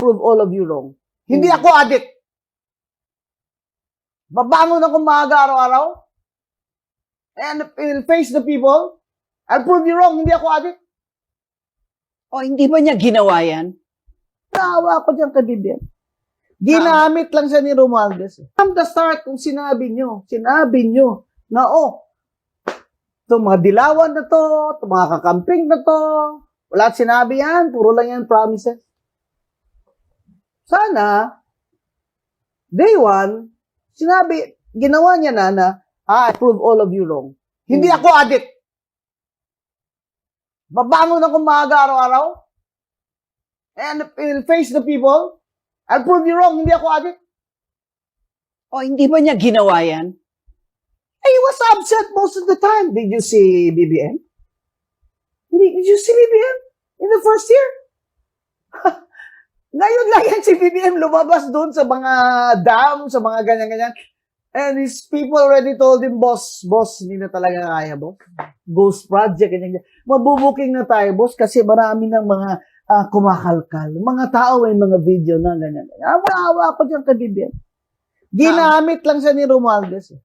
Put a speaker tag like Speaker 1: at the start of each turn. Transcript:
Speaker 1: prove all of you wrong. Hindi
Speaker 2: Hmm.
Speaker 1: ako addict. Babangon ako maaga araw-araw. And I'll face the people. I'll prove you wrong. Hindi ako addict.
Speaker 2: O hindi ba niya ginawa yan?
Speaker 1: Naawa ko dyan kadibyan. Ginamit lang siya ni Romualdez. From the start, kung sinabi nyo, sinabi nyo na, oh, itong mga dilawan na to, itong mga kakamping na to, wala sinabi yan, puro lang yan promises. Sana, day one, sinabi, ginawa niya na na, ah, I prove all of you wrong. Hindi
Speaker 2: Hmm.
Speaker 1: ako addict. Babangon ako maaga araw-araw. And I'll face the people. I'll prove you wrong. Hindi ako addict.
Speaker 2: O hindi ba niya ginawa yan?
Speaker 1: I was upset most of the time. Did you see BBM? Did you see BBM in the first year? Ngayon lang yan si BBM lumabas doon sa mga dam, sa mga ganyan-ganyan. And his people already told him, boss, boss, hindi na talaga kaya, boss. Ghost project, ganyan, ganyan. Mabubuking na tayo, boss, kasi marami ng mga ah, kumakalkal. Mga tao may mga video na ganyan. Awa-awa ko dyan ka BBM. Ginamit lang siya ni Romualdez. eh.